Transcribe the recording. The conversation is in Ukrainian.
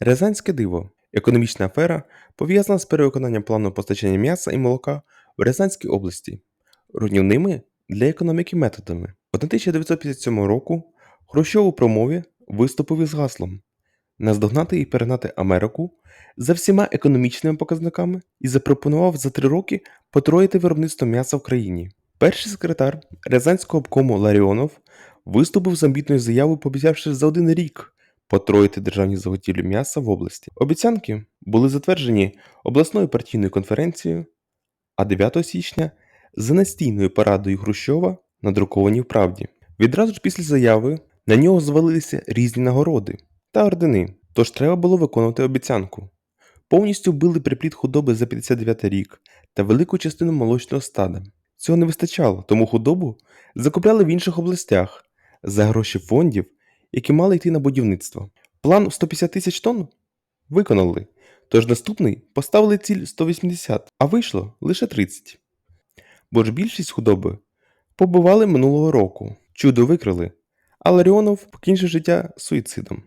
Рязанське диво економічна афера, пов'язана з перевиконанням плану постачання м'яса і молока в Рязанській області, руйнівними для економіки методами. 1957 року Хрущов у промові виступив із гаслом наздогнати і перегнати Америку за всіма економічними показниками і запропонував за три роки потроїти виробництво м'яса в країні. Перший секретар Рязанського обкому Ларіонов виступив з амбітною заявою, пообіцявши за один рік потроїти державні заготівлі м'яса в області. Обіцянки були затверджені обласною партійною конференцією, а 9 січня за настійною порадою Хрущова надруковані в правді. Відразу ж після заяви на нього звалилися різні нагороди та ордени, тож треба було виконувати обіцянку. Повністю вбили приплід худоби за 59 рік та велику частину молочного стада. Цього не вистачало, тому худобу закупляли в інших областях за гроші фондів, які мали йти на будівництво. План в 150 тисяч тонн виконали, тож наступний поставили ціль 180, а вийшло лише 30. Бо ж більшість худоби побивали минулого року, чудо викрили, а Ларіонов покінчив життя суїцидом.